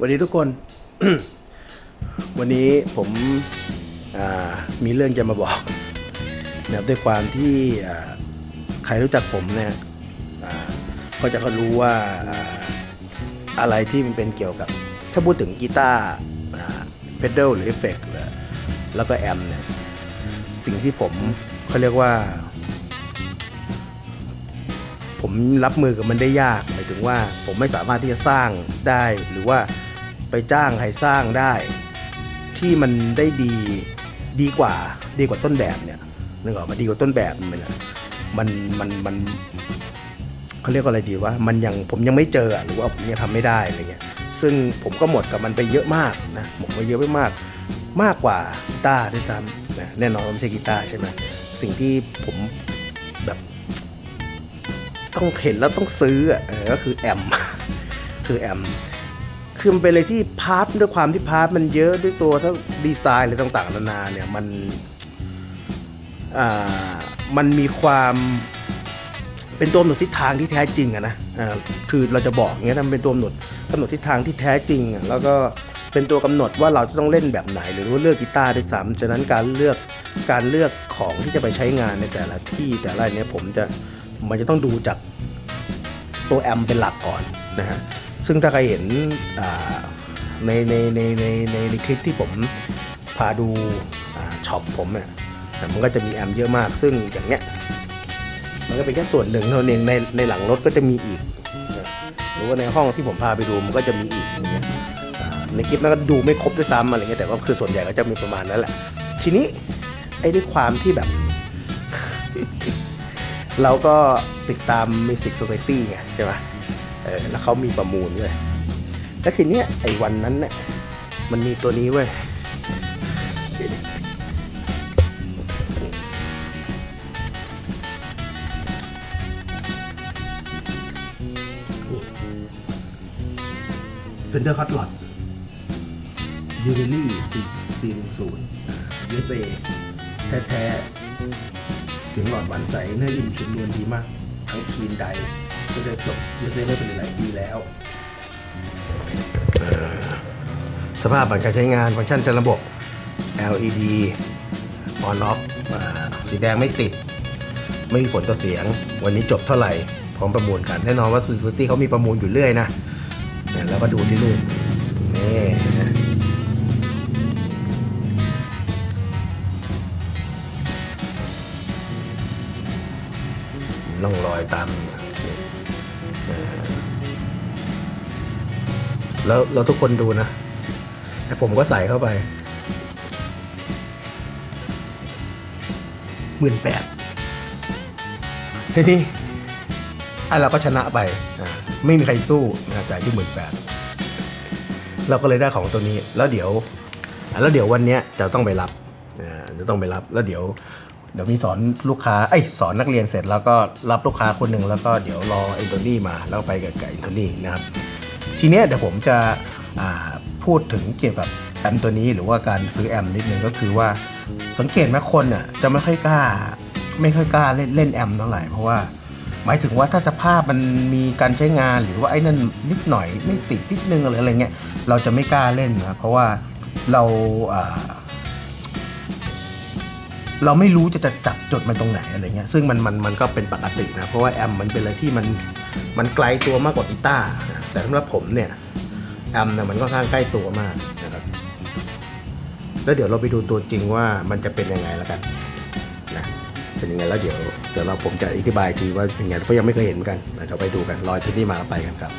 วัสดีทุกคน วันนี้ผมมีเรื่องจะมาบอกนะด้วยความที่ใครรู้จักผมเนี่ยอ่าก็จะเขารู้ว่าอ่าอะไรที่มันเป็นเกี่ยวกับ ถ้าพูดถึงกีตาร์เพดเดิลหรือเอฟเฟกต์แล้วก็แอมเนี่ยสิ่งที่ผมเขาเรียกว่า ผมรับมือกับมันได้ยากหมายถึงว่าผมไม่สามารถที่จะสร้างได้หรือว่า ไปจ้างใครสร้างได้ ที่มันได้ดีดีกว่าดีกว่าต้นแบบเนี่ยนึกออกมาดีกว่าต้นแบบมันเนี่ยมันมันมันเขาเรียกว่าอะไรดีว่ามันยังผมยังไม่เจออะหรือว่าผมยังทำไม่ได้อะไรเงี้ยซึ่งผมก็หมดกับมันไปเยอะมากนะหมดไปเยอะไปมากมากกว่ากีตาร์ด้วยซ้ำนะแน่นอนไม่ใช่กีตาร์ใช่ไหมสิ่งที่ผมแบบต้องเห็นแล้วต้องซื้ออะก็คือแอมคือแอม คือมันเป็นอะไรที่พาร์ทด้วยความที่พาร์ทมันเยอะด้วยตัวทั้งดีไซน์อะไรต่างๆนานาเนี่ยมันมันมีความเป็นตัวกำหนดทิศทางที่แท้จริงอะนะคือเราจะบอกอย่างเงี้ยนะมันเป็นตัวกำหนดกำหนดทิศทางที่แท้จริงอะแล้วก็เป็นตัวกำหนดว่าเราจะต้องเล่นแบบไหน หรือว่าเลือกกีตาร์ด้วยซ้ำฉะนั้นการเลือกการเลือกของที่จะไปใช้งานในแต่ละที่แต่ละเนี่ยผมจะมันจะต้องดูจากตัวแอมเป็นหลักก่อนนะฮะ ซึ่งถ้าใครเห็นในในในในในในคลิปที่ผมพาดูาช็อปผมเนี่ยมันก็จะมีแอมเยอะมาก ซึ่งอย่างเนี้ยมันก็เป็นแค่ส่วนหนึ่งเท่านั้นเองในในหลังรถก็จะมีอีก หรือว่าในห้องที่ผมพาไปดูมันก็จะมีอีกอย่างเงี้ยในคลิปนั้นก็ดูไม่ครบด้วยซ้ำอะไรเงี้ยแต่ว่าคือส่วนใหญ่ก็จะมีประมาณนั้นแหละ ทีนี้ไอ้ด้วยความที่แบบ เราก็ติดตาม Music Society ไงใช่ไหม เออแล้วเขามีประมูลด้วยแล้วทีเนี้ยไอ้วันนั้นเนี่ยมันมีตัวนี้เว้ย Fender Hot Rod u n i l y 410 USA แท้ๆ เสียงหลอดหวานใสเนื้อยิ่มชุนนวลดีมาก ทั้งคีนได จะจบเยอะได้เป็นหลายปีแล้วเอ่อสภาพการใช้งานฟังก์ชันจะระบบ LED on off สีแดงไม่ติด ไม่มีผลต่อเสียง วันนี้จบเท่าไหร่ พร้อมประมูลกัน แน่นอนว่า s u z u k i เขามีประมูลอยู่เรื่อยนะเนี่ยแล้วก็ดูที่รูปนี่นะล่องรอยตาม แล้วเราทุกคนดูนะแต่ผมก็ใส่เข้าไปหมื่นแปดทีนี้ไอ้เราก็ชนะไปไม่มีใครสู้นะจ่ายที่หมื่นแปดเราก็เลยได้ของตัวนี้ แล้วเดี๋ยวแล้วเดี๋ยววันนี้จะต้องไปรับจะต้องไปรับ แล้วเดี๋ยว เดี๋ยวมีสอนลูกค้าเอ้สอนนักเรียนเสร็จแล้วก็รับลูกค้าคนหนึ่งแล้วก็เดี๋ยวรอเอนโทนี่มาแล้วไปกับกับเอนโทนี่นะครับ ทีเนี้ยเดี๋ยวผมจะพูดถึงเกี่ยวกับแอมตัวนี้หรือว่าการซื้อแอมนิดนึงก็คือว่าสังเกตไหมคนน่ะจะไม่ค่อยกล้า ไม่ค่อยกล้าเล่นเล่นแอมเท่าไหร่เพราะว่าหมายถึงว่าถ้าสภาพมันมีการใช้งานหรือว่าไอ้นั่นนิดหน่อยไม่ติดนิดนึงอะไรอะไรเงี้ยเราจะไม่กล้าเล่นนะเพราะว่าเรา เราไม่รู้จะจะจับจดมันตรงไหนอะไรเงี้ยซึ่งมันมันมันก็เป็นปกตินะ เพราะว่าแอมมันเป็นอะไรที่มันมันไกลตัวมากกว่ากีตาร์นะแต่สำหรับผมเนี่ยแอมเนี่ยมันก็ค่อนข้างใกล้ตัวมากนะครับแล้วเดี๋ยวเราไปดูตัวจริงว่ามันจะเป็นยังไงแล้วกันนะเป็นยังไงแล้วเดี๋ยวเดี๋ยวเราผมจะอธิบายทีว่าเป็นยังไงเพราะยังไม่เคยเห็นเหมือนกันเดี๋ยวไปดูกันรอยที่นี่มาแล้วไปกันครับ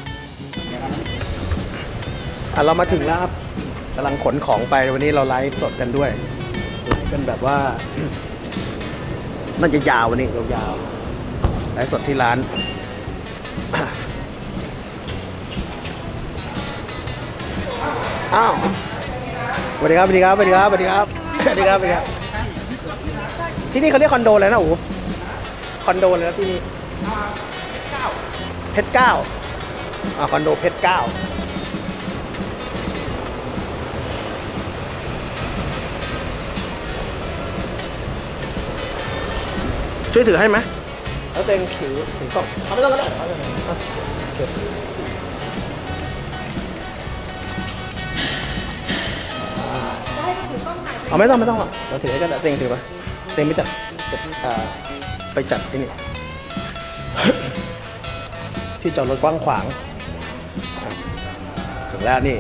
อะเรามาถึงแล้วครับกำลังขนของไปวันนี้เราไลฟ์สดกันด้วย ไลฟ์กันแบบว่าน่าจะยาววันนี้ยาวๆไลฟ์สดที่ร้าน อ้าวสวัสดีครับสวัสดีครับสวัสดีครับสวัสดีครับสวัสดีครับสวัสดีครับ ที่นี่เขาเรียกคอนโดเลยนะโอ้คอนโดเลยนะที่นี่เพชรเก้าอ่าคอนโดเพชรเก้า ช่วยถือให้ไหมแล้วเต็งถือถือกล่งเอาไม่ต้องก็ได้เอาเลเอากเอาไม่ต้องไม่ต้องหรอกเราถือให้ก็ได้เต็งถือไปเต็งไม่จัดอ่าไปจัดที่นี่ ที่จอดรถกว้างขวางถึงแล้วนี่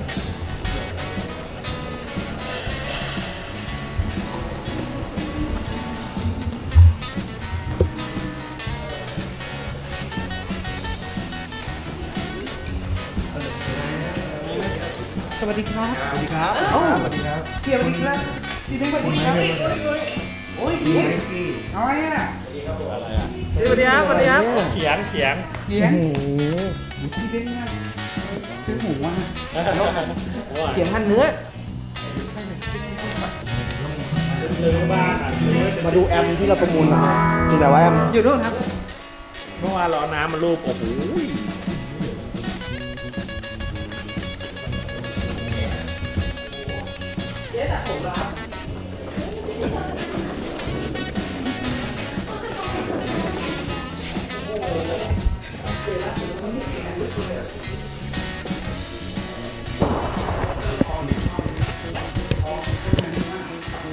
สวัสดีครับสวัสดีครับเอ้าสวัสดีครับเสียสวัสดีครับดีเด้งสวัสดีครับโอ้ยดีเอาไงอะสวัสดีครับสวัสดีครับเขียงเขียงเสียงดีเด้งนะซื้อหมูอะเสียงหั่นเนื้อเรื่องบ้านอะมาดูแอมที่เราประมูลมาที่ไหนวะแอมอยู่นู่นครับ เมื่อวานร้อนน้ำมันรูปโอ้โห โอ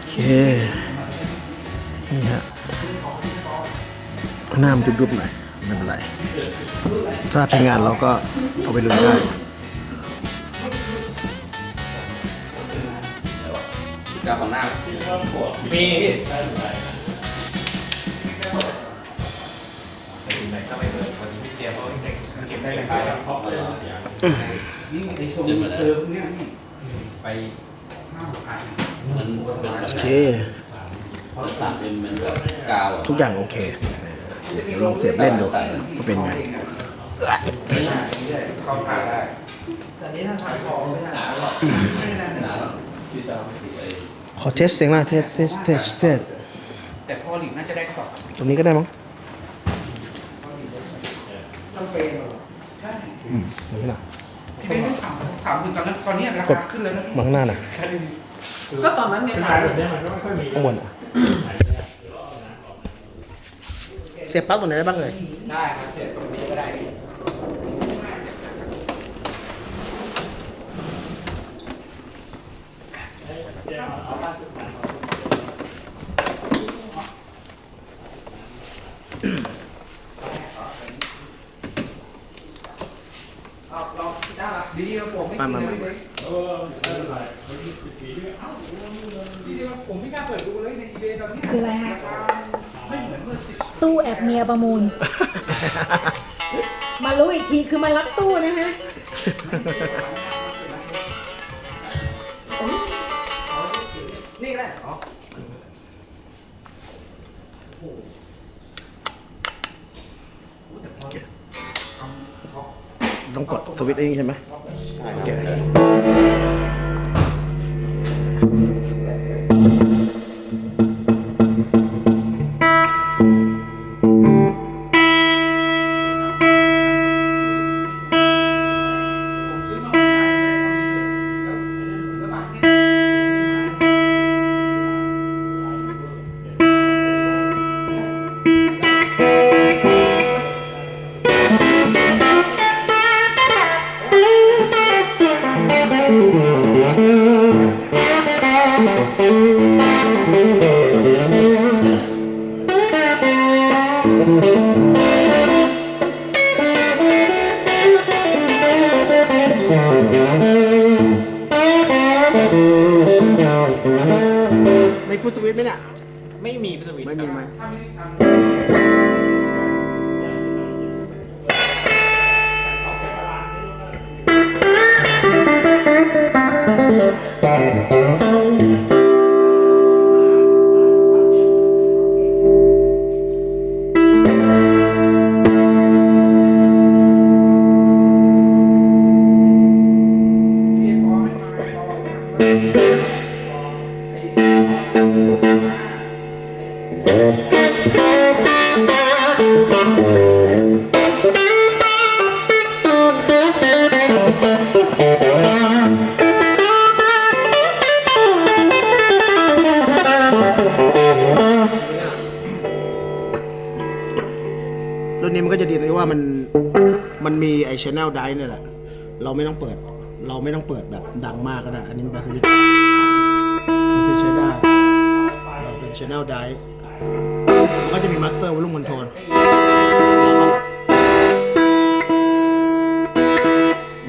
เค นี่ฮะ หน้ามันยุบๆหน่อยไม่เป็นไร ถ้าใช้งานเราก็เอาไปลืมได้ มีพี่นี่ไอ้ทรงเซิร์ฟเนี่ยนี่ไปมันเป็นแบบโอเคมันสั่นเป็นเหมือนแบบกาวอะทุกอย่างโอเคเดี๋ยวลองเสียบเล่นดูว่าเป็นไงเข้าผ่าได้แต่นี้ถ้าทำคอไม่ได้หนาหรอกหนาหรอกที่จะติดไอ้ขอเทสเสียงหน่อยเทสเทสเทสเทสแต่พอหลีกน่าจะได้ต่อตรงนี้ก็ได้มั้งต้องเฟรมเหรอใช่อืมตรงนี้หน่อยพี่เป็นสามสามถึงตอนนั้นตอนนี้ราคาขึ้นแล้วนะมาข้างหน้าหน่อยก็ตอนนั้นเนี่ยขายแบบนี้มันก็ไม่ค่อยมีข้างบนอะเสียบปลั๊กตรงไหนได้บ้างเลยได้ครับเสียบตรงนี้ก็ได้พี่ เอาลองได้ละดีๆผมไม่กิน มามา เล มา ยดีๆผมไม่กล้าเปิดดูเลยในอี เบตอนนี้คืออะไรคะไม่เหมือนเมื่อสิบตู้แอบเมียประมูล มารู้อีกทีคือมารับตู้นะฮะนี่ก็ได้อ๋อต้องกดสวิตช์ไอ้นี่ใช่ไหม เไอชแนลไดเนี่ยแหละ เราไม่ต้องเปิด เราไม่ต้องเปิดแบบดังมากก็ได้ อันนี้มันเป็นสวิตใช้ได้เราเป็น Channel Drive มันก็จะมี Master Volume Control แล้วก็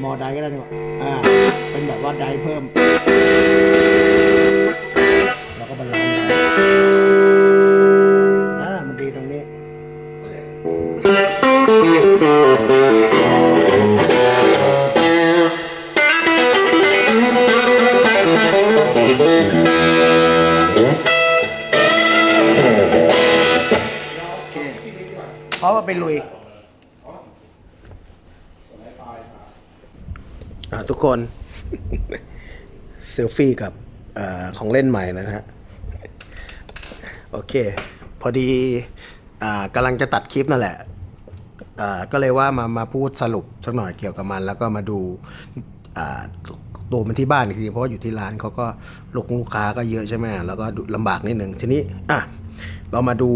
มอไดก็ได้นี่ว่าอ่า เป็นแบบว่าไดเพิ่ม แล้วก็บาลานซ์ได ไปลุยทุกคนเซลฟี่กับอของเล่นใหม่นะฮะโอเค พอดีอกำลังจะตัดคลิปนั่นแหละก็เลยว่ามามาพูดสรุปสักหน่อยเกี่ยวกับมัน แล้วก็มาดูตัวมันที่บ้านอีกทีเพราะว่าอยู่ที่ร้านเขาก็ลูกลูกค้าก็เยอะใช่ไหมแล้วก็ดูลำบากนิดหนึ่งทีนี้อะเรามาดู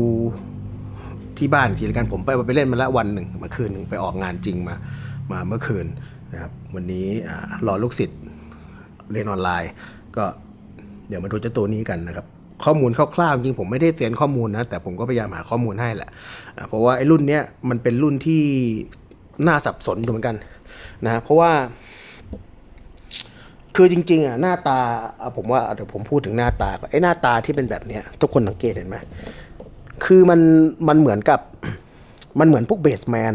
ที่บ้านทีละกันผมไปไปเล่นมาล้ววันหนึ่งเมื่อคืนหนึ่งไปออกงานจริงมามาเมื่อคืนนะครับวันนี้อ่ารอลูกศิษย์เรียนออนไลน์ ก็เดี๋ยวมาดูเจ้าตัวนี้กันนะครับข้อมูลคร่าวๆจริงผมไม่ได้เตรียมข้อมูลนะแต่ผมก็พยายามหาข้อมูลให้แหละ เพราะว่าไอ้รุ่นเนี้ยมันเป็นรุ่นที่น่าสับสนเหมือนกันนะเพราะว่า คือจริง ๆอะหน้าตาผมว่าเดี๋ยวผมพูดถึงหน้าตาไอ้หน้าตาที่เป็นแบบเนี้ยทุกคนสังเกตเห็นไหม คือมันมันเหมือนกับ มันเหมือนพวกเบสแมน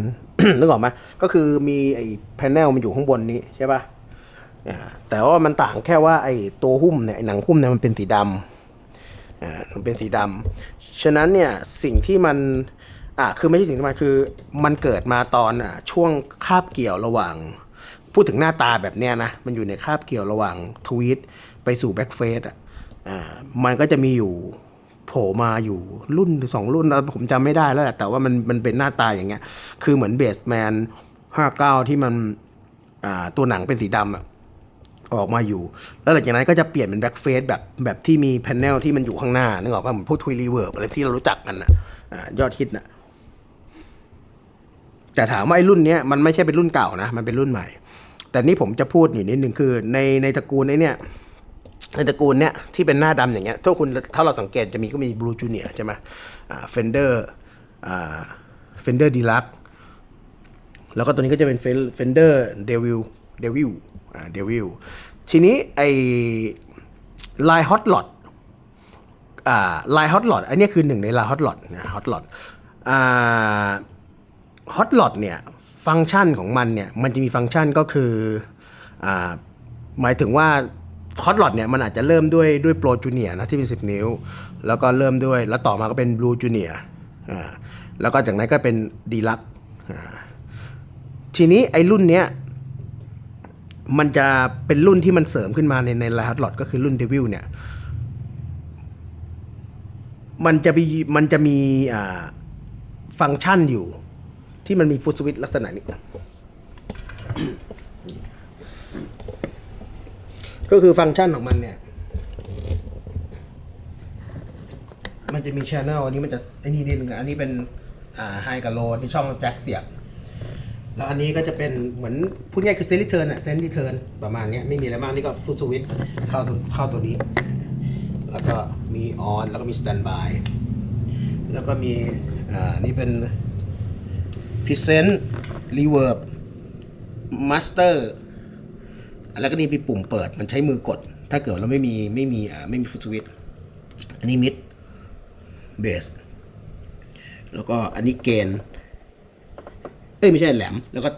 นึกออกไหมก็คือมีไอ้แผนลมันอยู่ข้างบนนี้ใช่ปะ่ะแต่ว่ามันต่างแค่ว่าไอ้ตัวหุ้มเนี่ยหนังหุ้มเนี่ยมันเป็นสีดำอ่ามันเป็นสีดำฉะนั้นเนี่ยสิ่งที่มันอ่าคือไม่ใช่สิ่งที่มันคือมันเกิดมาตอนอะช่วงคาบเกี่ยวระหว่าง พูดถึงหน้าตาแบบเนี้ยนะ มันอยู่ในคาบเกี่ยวระหว่างทวีตไปสู่แบ็กเฟสอะอ่ามันก็จะมีอยู่ โผล่มาอยู่รุ่นสองรุ่นแล้วผมจำไม่ได้แล้วแหละแต่ว่ามันมันเป็นหน้าตายอย่างเงี้ย คือเหมือนเบสแมน59ที่มันอ่าตัวหนังเป็นสีดำอะออกมาอยู่ แล้วหลังจากนั้นก็จะเปลี่ยนเป็นแบ็กเฟสแบบแบบที่มีแผ่นแนลที่มันอยู่ข้างหน้านึกออกป่ะเหมือนพวกทวีรีเวิร์บอะไรที่เรารู้จักกันนะอ่ายอดฮิตนะแต่ถามว่าไอ้รุ่นเนี้ยมันไม่ใช่เป็นรุ่นเก่านะ มันเป็นรุ่นใหม่ แต่นี่ผมจะพูดอยู่นิดนึงคือในในตระกูลไอ้เนี่ย ในตระกูลเนี้ยที่เป็นหน้าดำอย่างเงี้ยถ้าคุณถ้าเราสังเกตจะมีก็มีบลูจูเนียใช่ไหมอ่าเฟนเดอร์อ่าเฟนเดอร์ดีลักแล้วก็ตัวนี้ก็จะเป็นเฟนเดอร์เดวิลเดวิลอ่าเดวิลทีนี้ไอไลน์ฮอตหลอดอ่าไลฮอตหลอดอันนี้คือหนึ่งในไลน์ฮอตหลอดนะฮอตหลอดอ่าฮอตหลอดเนี่ยฟังก์ชันของมันเนี่ยมันจะมีฟังก์ชันก็คืออ่าหมายถึงว่า ฮอตลอดเนี่ยมันอาจจะเริ่มด้วยด้วยโปรจูเนียนะที่เป็น 10 นิ้ว แล้วก็เริ่มด้วยแล้วต่อมาก็เป็นบลูจูเนียอ่าแล้วก็จากนั้นก็เป็นดีลักอ่าทีนี้ไอ้รุ่นเนี้ยมันจะเป็นรุ่นที่มันเสริมขึ้นมาในในไลน์ฮอตลอดก็คือรุ่นเดวิลเนี่ย มันจะมีมันจะมีอ่าฟังก์ชันอยู่ ที่มันมีฟุตสวิตลักษณะนี้ ก็คือฟังก์ชันของมันเนี่ย มันจะมีช anel อันนี้มันจะไอ้นี่นิดนึงอันนี้เป็นอ่าไฮกับโลที่ช่องแจ็คเสียบ แล้วอันนี้ก็จะเป็นเหมือนพูดง่ายคือเซนดิเทิร์นอะเซนดิเทิร์นประมาณนี้ไม่มีอะไรมากนี่ก็ฟุตสวิตเข้าตัวเข้าตัวนี้ แล้วก็มีออนแล้วก็มีสแตนบายแล้วก็มีอ่านี่เป็นพ r เซนต์รีเวิร์บมาสเตอร์ แล้วก็นี่มีปุ่มเปิดมันใช้มือกด ถ้าเกิดเราไม่มีไม่มีอ่าไม่มีฟุตสวิตช์อันนี้มิดเบสแล้วก็อันนี้เกนเอ้ยไม่ใช่แหลม แล้วก็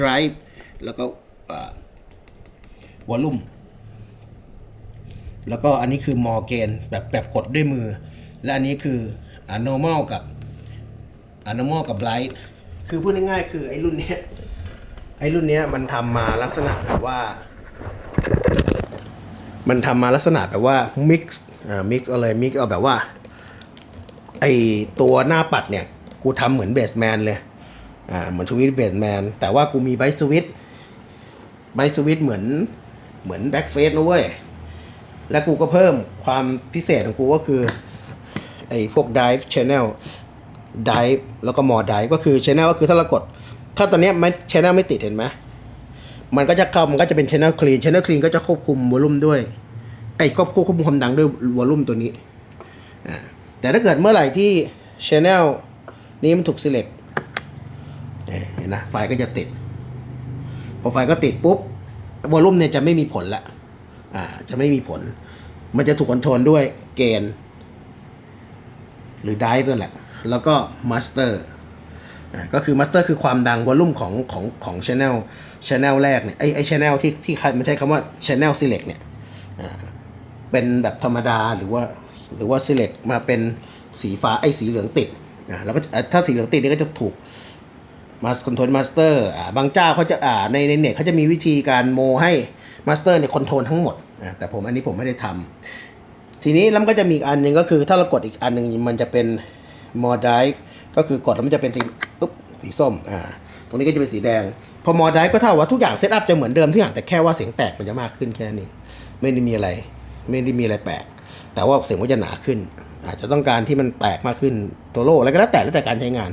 drive แล้วก็วอลลุ่มแล้วก็อันนี้คือมอเกนแบบแบบกดด้วยมือ และอันนี้คืออ่า normal กับอ่า normal กับ light คือพูดง่ายๆคือไอ้รุ่นเนี้ยไอ้รุ่นเนี้ยมันทำมาลักษณะแบบว่า มันทำมาลักษณะแบบว่า mix อ่า mix เอาเลย mix เอาแบบว่าไอตัวหน้าปัดเนี่ย กูทำเหมือนเบสแมนเลยอ่าเหมือนสวิตเบสแมนแต่ว่ากูมีไบสวิตไบสวิตเหมือนเหมือนแบ็กเฟสนะเว้ย และกูก็เพิ่มความพิเศษของกูก็คือ ไอพวก dive channel dive แล้วก็ more dive ก็คือ channel ก็คือถ้าเรากด ถ้าตอนนี้ไม่ channel ไม่ติดเห็นไหม มันก็จะเข้ามันก็จะเป็น channel clean channel clean ก็จะควบคุมวอลลุ่มด้วยไอ้ควบควบคุมความดังด้วยวอลลุ่มตัวนี้แต่ถ้าเกิดเมื่อไหร่ที่ Channel นี้มันถูก select เนี่ยเห็นนะไฟก็จะติด พอไฟก็ติดปุ๊บวอลลุ่มเนี่ยจะไม่มีผลละอ่าจะไม่มีผล มันจะถูกคอนโทรลด้วยเกณฑ์หรือไดฟ์ตัวแหละ แล้วก็มาสเตอร์ ก็คือมาสเตอร์คือความดังวอลลุ่มของของของช anel channel แรกเนี่ยไอไอช anel ที่ที่ใครมันใช้คำว่า channel select เนี่ยอ่าเป็นแบบธรรมดาหรือว่าหรือว่า select มาเป็นสีฟ้าไอสีเหลืองติดอ่าแล้วก็ถ้าสีเหลืองติดนี่ก็จะถูกมาคอนโทรลมาสเตอร์อ่าบางเจ้าเขาจะอ่าในในเน็ตเขาจะมีวิธีการโมให้มาสเตอร์เนี่ยคอนโทรลทั้งหมดอ่าแต่ผมอันนี้ผมไม่ได้ทำทีนี้แล้วก็จะมีอีกอันหนึ่งก็คือถ้าเรากดอีกอันหนึ่งมันจะเป็น more drive ก็คือกดแล้วมันจะเป็นสีอุ๊บสีส้มอ่าตรงนี้ก็จะเป็นสีแดง พอ more drive ก็เท่าว่าทุกอย่างเซตอัพจะเหมือนเดิมทุกอย่างแต่แค่ว่าเสียงแตกมันจะมากขึ้นแค่นี้ไม่ได้มีอะไร ไม่ได้มีอะไรแปลกแต่ว่าเสียงก็จะหนาขึ้น อาจจะต้องการที่มันแตกมากขึ้นตัวโล่อะไรก็แล้วแต่แล้วแต่การใช้งาน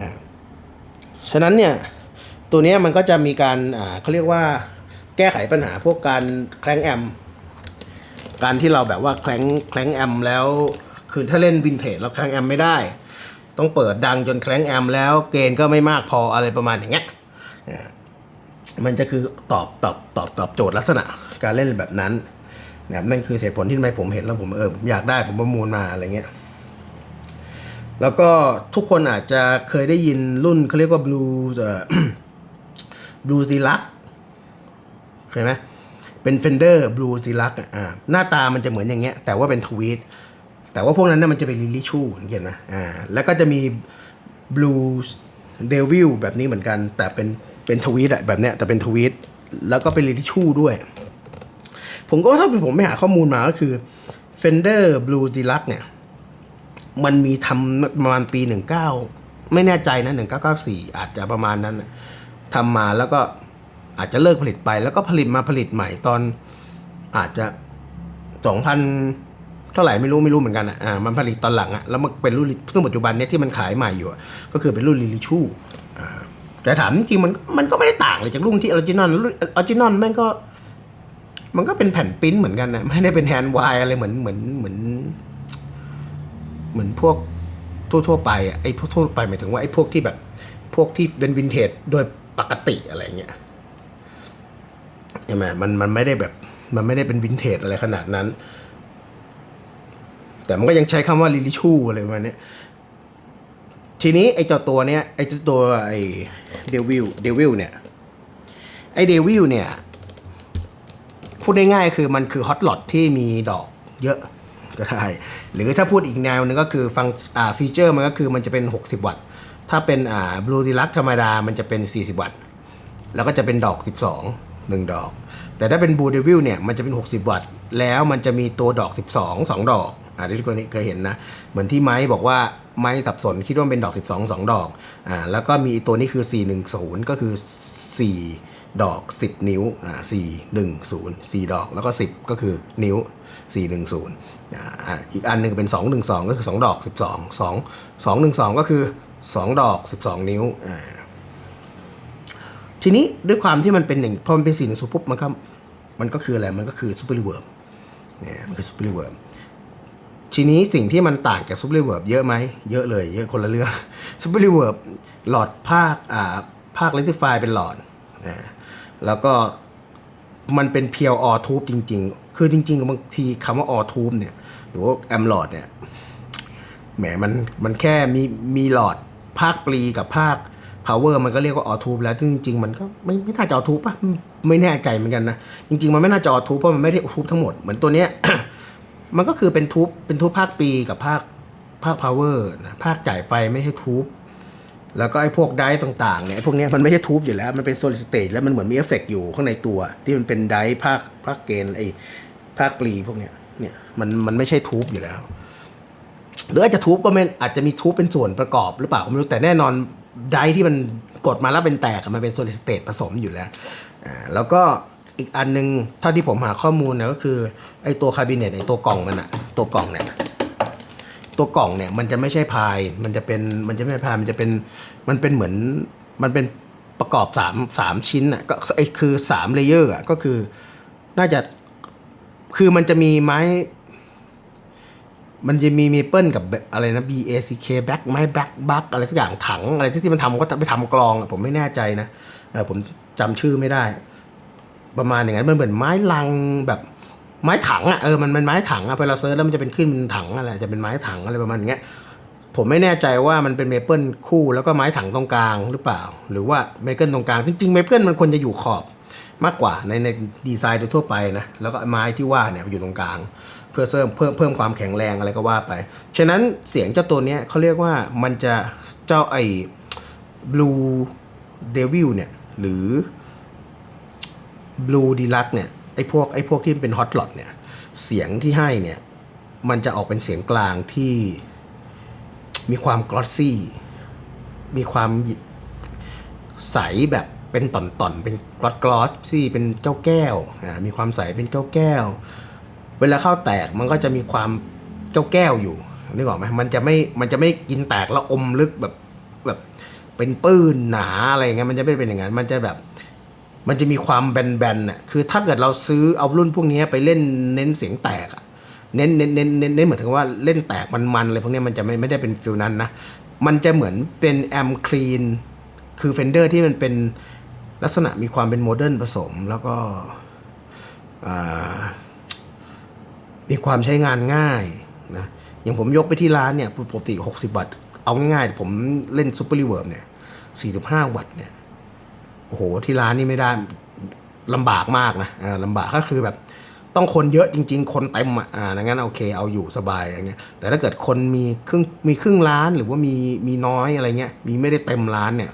อ่าฉะนั้นเนี่ยตัวนี้มันก็จะมีการอ่าเขาเรียกว่าแก้ไขปัญหาพวกการแคลงแอมการที่เราแบบว่าแคลงแคลงแอมแล้วคือถ้าเล่นวินเทจเราแคลงแอมไม่ได้ ต้องเปิดดังจนแคลงแอมแล้วเกณฑ์ก็ไม่มากพออะไรประมาณอย่างเงี้ยมันจะคือตอบตอบตอบตอบโจทย์ลักษณะการเล่นแบบนั้นนะครับนั่นคือเหตุผลที่ทำไมผมเห็นแล้วผมเออผมอยากได้ผมประมูลมาอะไรเงี้ยแล้วก็ทุกคนอาจจะเคยได้ยินรุ่นเขาเรียกว่า Blue เอ่อ Blue Deluxe เคยไหมเป็น Fender Blue Deluxe อะอ่าหน้าตามันจะเหมือนอย่างเงี้ยแต่ว่าเป็นทวีต แต่ว่าพวกนั้นน่ะมันจะเป็นลิลี่ชูเห็นไหมอ่าแล้วก็จะมี Blue Devil แบบนี้เหมือนกัน แต่เป็นเป็นทวีตอะแบบเนี้ยแต่เป็นทวีตแล้วก็เป็นลิลี่ชูด้วย ผมก็ถ้าผมไปหาข้อมูลมาก็คือ Fender Blue Deluxe เนี่ย มันมีทำประมาณปีหนึ่งเก้าไม่แน่ใจนะหนึ่งเก้าเก้าสี่อาจจะประมาณนั้นทำมาแล้วก็อาจจะเลิกผลิตไป แล้วก็ผลิตมาผลิตใหม่ตอนอาจจะสองพัน เท่าไหร่ไม่รู้ไม่รู้เหมือนกันอะอ่ามันผลิตตอนหลังอะแล้วมันเป็นรุ่นซึ่งปัจจุบันเนี้ยที่มันขายใหม่อยู่อะก็คือเป็นรุ่นลิลิชูอ่าแต่ถามจริงมันมันก็ไม่ได้ต่างเลยจากรุ่นที่ออริจินอลออริจินอลแม่งก็ มันก็เป็นแผ่นปิ้นเหมือนกันนะไม่ได้เป็นแฮนด์วร์อะไรเหมือนเหมือนเหมือน เหมือนพวกทั่วๆไปอะไอ้พวกทั่วไปหมายถึงว่าไอ้พวกที่แบบ พวกที่เป็นวินเทจโดยปกติอะไรเงี้ยใช่ไหมมันมันไม่ได้แบบ มันไม่ได้เป็นวินเทจอะไรขนาดนั้น แต่มันก็ยังใช้คำว่าลิลิชูอะไรประมาณนี้ทีนี้ไอ้เจ้าตัวเนี้ยไอ้เจ้าตัวไอ้เดวิลเดวิลเนี่ยไอ้เดวิลเนี่ย พูดง่ายๆคือมันคือฮอต o อ t ที่มีดอกเยอะก็ได้ หรือถ้าพูดอีกแนวหนึงก็คือฟังอ่าฟีเจอร์มันก็คือมันจะเป็น 60 วัตต์ ถ้าเป็นอ่าบลูดีลักธรรมดามันจะเป็น 40 วัตต์ แล้วก็จะเป็นดอก 12 1 ดอก แต่ถ้าเป็นบูเดวิลเนี่ยมันจะเป็น 60 วัตต์ แล้วมันจะมีตัวดอก 12 2 ดอก อ่าที่ทุกคนเคยเห็นนะ เหมือนที่ไม้บอกว่าไม้สับสนคิดว่าเป็นดอก 12 2 ดอกอ่าแล้วก็มีตัวนี้คือ 410 ก็คือ 4 ดอก 10 นิ้วอ่า410 4 ดอกแล้วก็ 10 ก็คือนิ้ว 410อ่าอีกอันหนึ่งเป็น 212 ก็คือ 2 ดอก 12 2 212 ก็คือ 2 ดอก 12 นิ้วอ่าทีนี้ด้วยความที่มันเป็นหนึ่งพอมันเป็นสี่หนึ่งสูนย์ปุ๊บมันก็มันก็คืออะไรมันก็คือซูเปอร์รีเวิร์บเนี่ยมันคือซูเปอร์รีเวิร์บ ทีนี้สิ่งที่มันต่างจากซูเปอร์รีเวิร์บเยอะไหม เยอะเลย เยอะคนละเรื่องซูเปอร์รีเวิร์บหลอดภาคอ่าภาคเลติฟายเป็นหลอดนะแล้วก็มันเป็นเพียวออทูบจริง ๆ คือจริงๆบางทีคำว่าออทูบเนี่ย หรือว่าแอมหลอดเนี่ยแหมมันมันแค่มีมีหลอดภาคปลีกับภาค power มันก็เรียกว่าออทูบแล้วซึ่งจริงๆ มันก็ไม่ไม่น่าจะออทูบป่ะไม่ไม่แน่ใจเหมือนกันนะ จริงๆ มันไม่น่าจะออทูบเพราะมันไม่ได้ออทูบทั้งหมด เหมือนตัวเนี้ย มันก็คือเป็นทูบเป็นทูบภาคปีกับภาคภาค power นะภาคจ่ายไฟไม่ใช่ทูบแล้วก็ไอ้พวกได์ต่างๆเนี่ยพวกเนี้ยมันไม่ใช่ทูบอยู่แล้ว มันเป็น solid state แล้วมันเหมือนมีเอฟเฟกต์อยู่ข้างในตัว ที่มันเป็นได์ภาคภาคเกณฑ์ไอ้ภาคปลีพวกเนี้ยเนี่ยมันมันไม่ใช่ทูบอยู่แล้ว หรืออาจจะทูบก็ไม่อาจจะมีทูบเป็นส่วนประกอบหรือเปล่าไม่รู้แต่แน่นอนได์ที่มันกดมาแล้วเป็นแตกมันเป็นโซลิดสเตตผสมอยู่แล้วอ่าแล้วก็ อีกอันนึงเท่าที่ผมหาข้อมูลนะก็คือไอ้ตัวคาบิเนตไอ้ตัวกล่องมันอะตัวกล่องเนี่ยตัวกล่องเนี่ยมันจะไม่ใช่พาย มันจะเป็นมันจะไม่พายมันจะเป็นมันเป็นเหมือนมันเป็นประกอบสามสามชิ้นอะก็ไอ้คือสามเลเยอร์อะก็คือน่าจะคือมันจะมีไม้ มันจะมีเมเปิลกับอะไรนะ B A C K back ไม้ back back อะไรสักอย่างถังอะไรที่มันทำก็ไปทำกลองอะผมไม่แน่ใจนะผมจำชื่อไม่ได้ ประมาณอย่างนั้นมันเหมือนไม้ลังแบบไม้ถังอะเออมันเป็นไม้ถังอะพอเราเซิร์ชแล้วมันจะเป็นขึ้นเป็นถังอะไรจะเป็นไม้ถังอะไรประมาณเงี้ยผมไม่แน่ใจว่ามันเป็นเมเปิลคู่แล้วก็ไม้ถังตรงกลางหรือเปล่า หรือว่าเมเปิลตรงกลางจริงๆเมเปิลมันควรจะอยู่ขอบมากกว่าในในดีไซน์โดยทั่วไปนะแล้วก็ไม้ที่ว่าเนี่ยอยู่ตรงกลาง เพื่อเพิ่มเพิ่มเพิ่มความแข็งแรงอะไรก็ว่าไป ฉะนั้นเสียงเจ้าตัวเนี้ยเขาเรียกว่ามันจะเจ้าไอ้ Blue Devil เนี่ยหรือ Blue Deluxe เนี่ยไอ้พวกไอ้พวกที่เป็น Hot Lot เนี่ยเสียงที่ให้เนี่ยมันจะออกเป็นเสียงกลางที่มีความกรอสซี่ มีความใสแบบเป็นต่อนๆ เป็นกรอสกรอสซี่เป็นเจ้าแก้วอ่ามีความใสเป็นเจ้าแก้ว เวลาเข้าแตกมันก็จะมีความเจ้าแก้วอยู่นึกออกไหมมันจะไม่มันจะไม่กินแตกแล้วอมลึกแบบแบบเป็นปื้นหนาอะไรเงี้ยมันจะไม่เป็นอย่างนั้นมันจะแบบ มันจะมีความแบนๆน่ะคือถ้าเกิดเราซื้อเอารุ่นพวกนี้ไปเล่นเน้นเสียงแตกอะเน้นเน้นเน้นเน้นเน้นเหมือนถึงว่าเล่นแตกมันๆอะไรพวกนี้มันจะไม่ไม่ได้เป็นฟิลนั้นนะ มันจะเหมือนเป็นแอมคลีนคือเฟนเดอร์ที่มันเป็นลักษณะมีความเป็นโมเดิร์นผสมแล้วก็มีความใช้งานง่ายนะอย่างผมยกไปที่ร้านเนี่ยปกติ 60 วัตต์ เอาง่ายๆ ผมเล่นซูเปอร์รีเวิร์บเนี่ย 45 วัตต์เนี่ย โอ้โหที่ร้านนี่ไม่ได้ลำบากมากนะเออลำบากก็คือแบบต้องคนเยอะจริง ๆ คนเต็มอะอ่าดังนั้นโอเคเอาอยู่สบายอะไรเงี้ย แต่ถ้าเกิดคนมีครึ่งมีครึ่งร้านหรือว่ามีมีน้อยอะไรเงี้ย มีไม่ได้เต็มร้านเนี่ย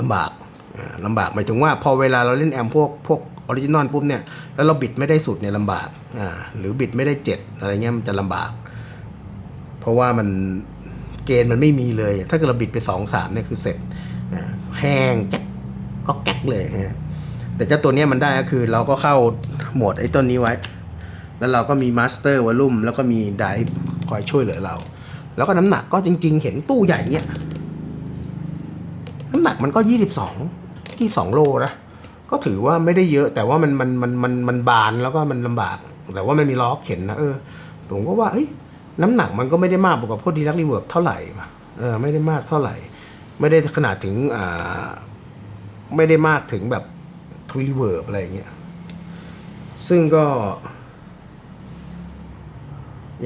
ลำบากอ่าลำบากหมายถึงว่าพอเวลาเราเล่นแอมพวกพวกออริจินอลปุ๊บเนี่ยแล้วเราบิดไม่ได้สุดเนี่ยลำบากอ่าหรือบิดไม่ได้เจ็ดอะไรเงี้ยมันจะลำบาก เพราะว่ามันเกณฑ์มันไม่มีเลย ถ้าเกิดเราบิดไปสองสามเนี่ยคือเสร็จอ่า แห้งแจ๊กก็แก๊กเลยฮะแต่เจ้าตัวนี้มันได้ก็คือเราก็เข้าโหมดไอ้ต้นนี้ไว้ แล้วเราก็มีมาสเตอร์วอลลุ่มแล้วก็มีไดฟ์คอยช่วยเหลือเรา แล้วก็น้ำหนักก็จริง ๆ เห็นตู้ใหญ่เนี่ยน้ำหนักมันก็ยี่สิบสองที่สองโลนะก็ถือว่าไม่ได้เยอะแต่ว่ามันมันมันมันมันบานแล้วก็มันลำบาก แต่ว่ามันมีล้อเข็นนะเออผมก็ว่าเอ้ยน้ำหนักมันก็ไม่ได้มากกว่าพวกดีลักรีเวิร์บเท่าไหร่ป่ะเออไม่ได้มากเท่าไหร่ ไม่ได้ขนาดถึงไม่ได้มากถึงแบบทวีรีเวิร์บอะไรเงี้ยซึ่งก็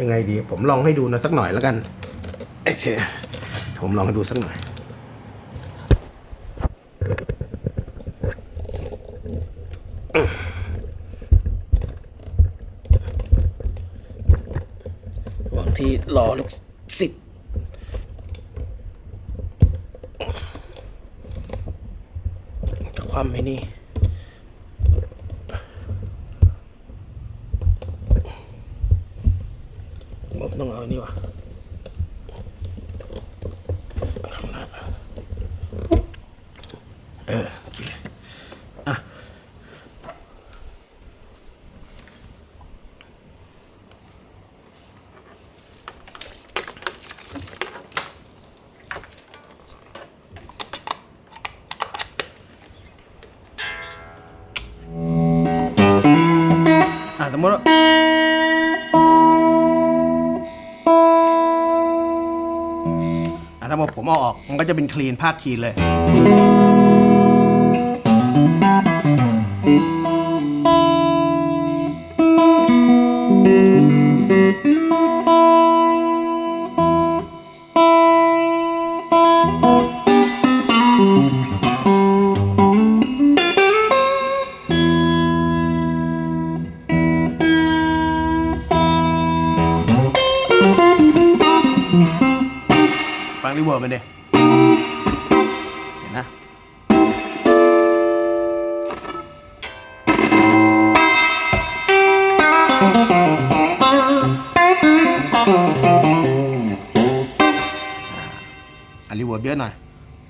ยังไงดี ผมลองให้ดูนะสักหน่อยแล้วกันโอเคผมลองให้ดูสักหน่อยระหว่างที่รอลูกศิษย์จะ ความไหมนี่ ผมเอาออก มันก็จะเป็นคลีนภาคคลีนเลย เยอะหน่อย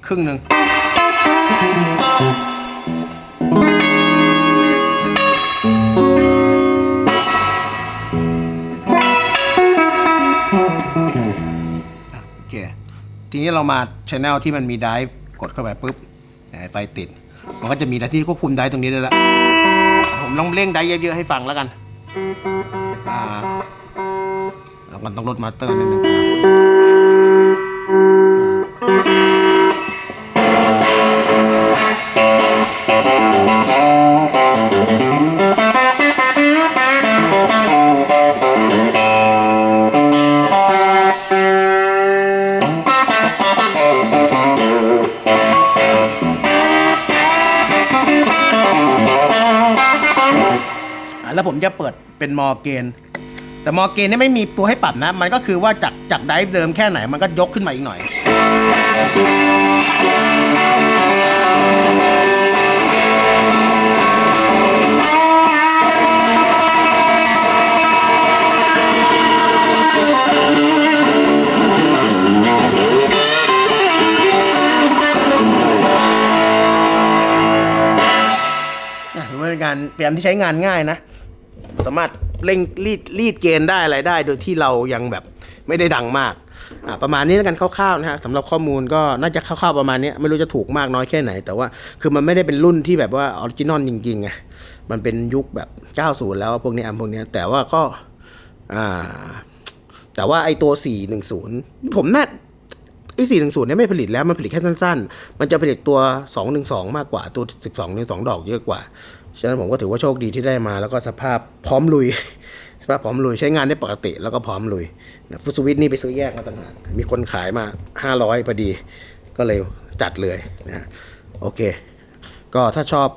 ครึ่งหนึ่งโอเค ทีนี้เรามาช anel ที่มันมีไดฟ์กดเข้าไปปุ๊บไฟติด มันก็จะมีหน้าที่ควบคุมไดฟ์ตรงนี้ด้วยละผมต้องเร่งได้เยอะๆให้ฟังแล้วกันอ่าแล้วมันต้องลดมาสเตอร์นิดนึง ผมจะเปิดเป็นมอร์เกนแต่มอร์เกนนี่ไม่มีตัวให้ปรับนะ มันก็คือว่าจากจากไดฟ์เดิมแค่ไหนมันก็ยกขึ้นมาอีกหน่อย อะถือว่าเป็นการเตรียมที่ใช้งานง่ายนะ สามารถเร่งรีดรีดเกณฑ์ได้อะไรได้ โดยที่เรายังแบบไม่ได้ดังมากอะประมาณนี้แล้วกันคร่าวๆนะฮะสำหรับข้อมูลก็น่าจะคร่าวๆประมาณนี้ไม่รู้จะถูกมากน้อยแค่ไหน แต่ว่าคือมันไม่ได้เป็นรุ่นที่แบบว่าออริจินอลจริงๆไงมันเป็นยุคแบบ 90 แล้วพวกนี้อันพวกนี้แต่ว่าก็อ่าแต่ว่าไอตัว 410 ผมน่าไอ้สี่หนึ่งศูนย์เนี่ยไม่ผลิตแล้ว มันผลิตแค่สั้นๆ มันจะผลิตตัวสองหนึ่งสองมากกว่าตัวสิบสองหนึ่งสองดอกเยอะกว่า ฉะนั้นผมก็ถือว่าโชคดีที่ได้มา แล้วก็สภาพพร้อมลุย สภาพพร้อมลุยใช้งานได้ปกติ แล้วก็พร้อมลุยนะฟุตสวิตนี่ไปซื้อแยกมาต่างหากมีคนขายมาห้าร้อยพอดี ก็เลยจัดเลยนะฮะโอเค ก็ถ้าชอบ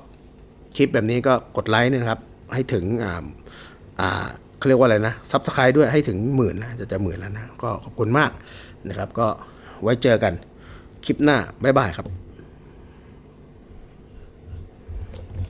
คลิปแบบนี้ก็กดไลค์นะครับ ให้ถึงอ่าอ่าเขาเรียกว่าอะไรนะซับสไครต์ด้วยให้ถึงหมื่นนะจะจะหมื่นแล้วนะ ก็ขอบคุณมากนะครับ ก็ไว้เจอกันคลิปหน้าบ๊ายบายครับ